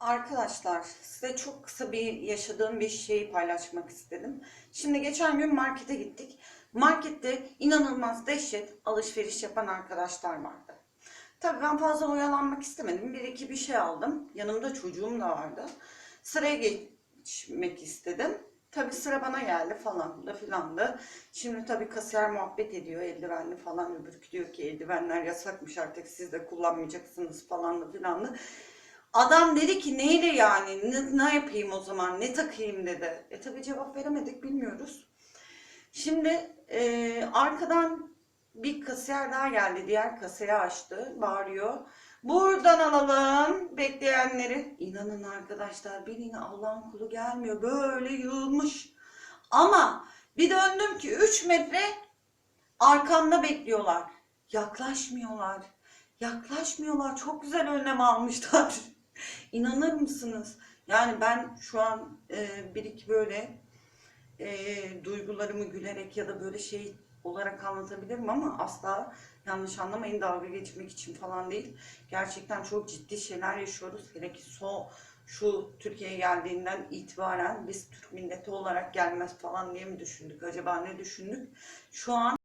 Arkadaşlar size çok kısa bir yaşadığım bir şeyi paylaşmak istedim. Şimdi geçen gün markete gittik. Markette inanılmaz dehşet alışveriş yapan arkadaşlar vardı. Tabii ben fazla oyalanmak istemedim. Bir iki bir şey aldım. Yanımda çocuğum da vardı. Sıraya geçmek istedim. Tabii sıra bana geldi falan da filan. Şimdi tabii kasiyer muhabbet ediyor eldivenli falan. Öbürkü diyor ki eldivenler yasakmış artık siz de kullanmayacaksınız falan da filan. Adam dedi ki neyle yani ne, ne yapayım o zaman ne takayım dedi. E tabi cevap veremedik bilmiyoruz. Şimdi e, arkadan bir kasiyer daha geldi. Diğer kasayı açtı. Bağırıyor. Buradan alalım bekleyenleri. İnanın arkadaşlar birine Allah'ın kulu gelmiyor. Böyle yığılmış. Ama bir döndüm ki 3 metre arkamda bekliyorlar. Yaklaşmıyorlar. Yaklaşmıyorlar. Çok güzel önlem almışlar. İnanır mısınız? Yani ben şu an e, bir iki böyle e, duygularımı gülerek ya da böyle şey olarak anlatabilirim ama asla yanlış anlamayın dalga geçmek için falan değil. Gerçekten çok ciddi şeyler yaşıyoruz. Hele ki so şu Türkiye'ye geldiğinden itibaren biz Türk milleti olarak gelmez falan diye mi düşündük? Acaba ne düşündük? Şu an